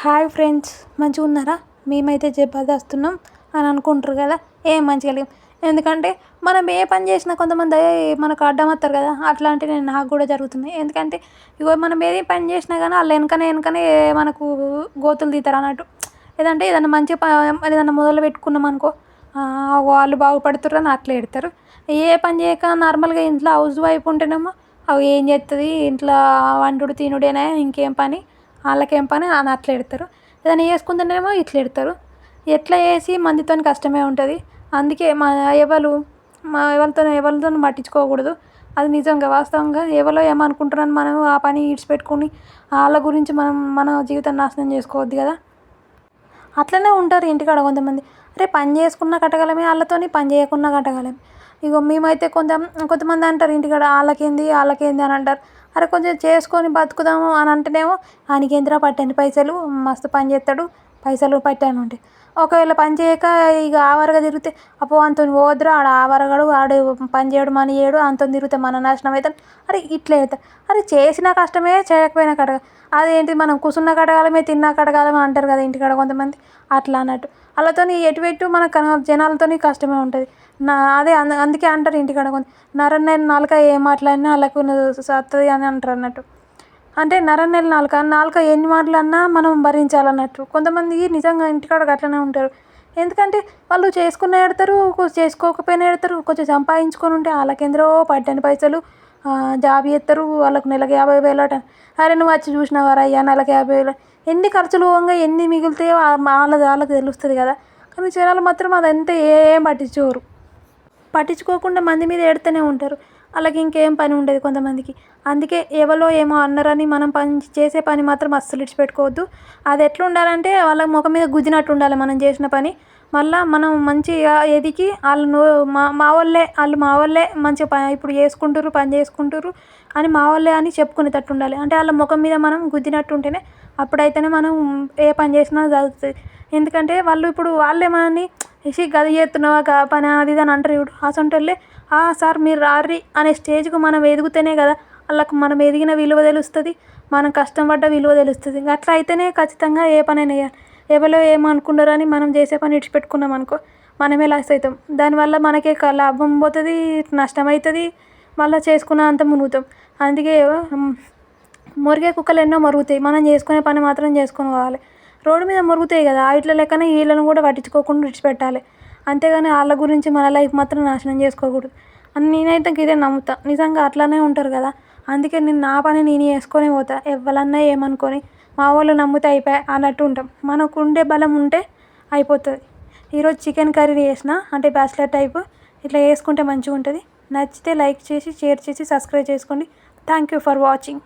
Hi friends మంచిగా ఉన్నారా? మేమైతే జబర్దస్తున్నాం అని అనుకుంటారు కదా ఏం మంచిగా లేవు ఎందుకంటే మనం ఏ పని చేసినా కొంతమంది మనకు అడ్డం వస్తారు కదా అట్లాంటివి నాకు కూడా జరుగుతున్నాయి. ఎందుకంటే ఇగో మనం ఏది పని చేసినా కానీ వాళ్ళు వెనకనే వెనకనే మనకు గోతులు తీతారు అన్నట్టు. ఏదంటే ఏదైనా మంచి ప ఏదైనా మొదలు పెట్టుకున్నాం అనుకో వాళ్ళు బాగుపడుతుర్రు అని అట్లా ఎడతారు ఏ పని చేయక నార్మల్గా ఇంట్లో హౌస్ వైఫ్ ఉంటేనేమో అవి ఏం చేస్తుంది ఇంట్లో వండుడు తినుడేనా? ఇంకేం పని? వాళ్ళకేం పని? అని అట్లా ఎడతారు. ఏదైనా వేసుకుంటేనేమో ఇట్లా ఎడతారు. ఎట్లా వేసి మందితో కష్టమే ఉంటుంది. అందుకే మా ఎవరు మా ఎవరితో ఎవరితో పట్టించుకోకూడదు. అది నిజంగా వాస్తవంగా ఎవరో ఏమనుకుంటున్నాను మనం ఆ పని ఇడిచిపెట్టుకుని వాళ్ళ గురించి మనం మన జీవితం నాశనం చేసుకోవద్దు కదా. అట్లనే ఉంటారు ఇంటికాడ కొంతమంది. అరే పని చేసుకున్నా కట్టగలమే వాళ్ళతోని పని చేయకుండా కట్టగలమే ఇగో మేమైతే కొంత కొంతమంది అంటారు ఇంటికాడ వాళ్ళకేంది వాళ్ళకేంది అని అంటారు. అరే కొంచెం చేసుకొని బతుకుదాము అని అంటేనేమో ఆయనకేందిరా పట్టని పైసలు మస్తు పని చేస్తాడు పైసలు పట్టాను ఉంటాయి ఒకవేళ పని చేయక ఇక ఆవరగా తిరిగితే అపో అంతని పోవద్దురా ఆడ ఆవరగాడు ఆడు పని చేయడు మనీ చేయడు అంతని తిరిగితే మన నాశనం అవుతాను అరే ఇట్లా అవుతాం అరే చేసిన కష్టమే చేయకపోయినా కడగ. అదేంటి మనం కూర్చున్న కడగాలమే తిన్నా కడగాలమే అంటారు కదా ఇంటికాడ కొంతమంది. అట్లా అన్నట్టు. వాళ్ళతోని ఎటువెట్టు మన జనాలతో కష్టమే ఉంటుంది. నా అదే అందుకే అంటారు ఇంటికాడ కొంత నరన్నెల నాలుక ఏం మాట్లాడినా వాళ్ళకు సత్తది అని అంటారు అన్నట్టు. అంటే నరన్నెల నాలుక నాలుక ఎన్ని మాటలు అన్నా మనం భరించాలన్నట్టు. కొంతమంది నిజంగా ఇంటికాడ అట్లనే ఉంటారు. ఎందుకంటే వాళ్ళు చేసుకున్న ఎడతారు చేసుకోకపోయినా ఎడతారు కొంచెం సంపాదించుకొని ఉంటే వాళ్ళకెందరో పడ్డని పైసలు జాబ్ చేస్తారు వాళ్ళకు నెలకు యాభై వేలు అట. అరే నువ్వు వచ్చి చూసినావారా అయ్యా నెలకు యాభై వేలు. ఎన్ని ఖర్చులు పోగా ఎన్ని మిగులుతాయో వాళ్ళది వాళ్ళకి తెలుస్తుంది కదా. కానీ జనాలు మాత్రం అదంతా ఏం పట్టించుకోరు. పట్టించుకోకుండా మంది మీద ఏడుతూనే ఉంటారు. వాళ్ళకి ఇంకేం పని ఉండదు కొంతమందికి. అందుకే ఎవరో ఏమో అన్నారని మనం పని చేసే పని మాత్రం అస్సలు విడిచిపెట్టుకోవద్దు. అది ఎట్లా ఉండాలంటే వాళ్ళ ముఖం మీద గుజ్జినట్టు ఉండాలి మనం చేసిన పని. మళ్ళీ మనం మంచిగా ఎదిగి వాళ్ళు మా మా వాళ్ళే వాళ్ళు మా వాళ్ళే మంచిగా ప ఇప్పుడు చేసుకుంటుర్రు పని చేసుకుంటుర్రు అని మా వాళ్ళే అని చెప్పుకునేటట్టు ఉండాలి. అంటే వాళ్ళ ముఖం మీద మనం గుద్దినట్టు ఉంటేనే అప్పుడైతేనే మనం ఏ పని చేసినా జరుగుతుంది. ఎందుకంటే వాళ్ళు ఇప్పుడు వాళ్ళే మనని ఇసి గది చేస్తున్నావా గా పని అది ఇది అని అంటారు చూడు. అసొంటోళ్ళే సార్ మీరు రార్రి అనే స్టేజ్కి మనం ఎదుగుతేనే కదా వాళ్ళకు మనం ఎదిగిన విలువ తెలుస్తుంది మనం కష్టం పడ్డ విలువ తెలుస్తుంది. అట్లా అయితేనే ఖచ్చితంగా ఏ పనైనా చేయాలి. ఎవరో ఏమనుకున్నారు అని మనం చేసే పని ఇడిచిపెట్టుకున్నాం అనుకో మనమే లాస్ అవుతాం. దానివల్ల మనకే లాభం పోతుంది నష్టం అవుతుంది మళ్ళీ చేసుకున్న అంత మునుగుతాం. అందుకే మురిగే కుక్కలు ఎన్నో మరుగుతాయి. మనం చేసుకునే పని మాత్రం చేసుకొని పోవాలి. రోడ్డు మీద మురుగుతాయి కదా ఇట్ల లెక్కన వీళ్ళను కూడా పట్టించుకోకుండా విడిచిపెట్టాలి. అంతేగాని వాళ్ళ గురించి మన లైఫ్ మాత్రం నాశనం చేసుకోకూడదు. అని నేనైతే ఇదే నమ్ముతా. నిజంగా అట్లానే ఉంటారు కదా. అందుకే నేను నా పని నేను వేసుకొని పోతా. ఎవరన్నా ఏమనుకొని మా వాళ్ళు నమ్మితే అయిపోయా అన్నట్టు ఉంటాం. మనకు ఉండే బలం ఉంటే అయిపోతుంది. ఈరోజు చికెన్ కర్రీ చేసిన అంటే బ్యాచిలర్ టైప్ ఇట్లా వేసుకుంటే మంచిగా ఉంటుంది నచ్చితే లైక్ చేసి షేర్ చేసి సబ్స్క్రైబ్ చేసుకోండి. Thank you for watching.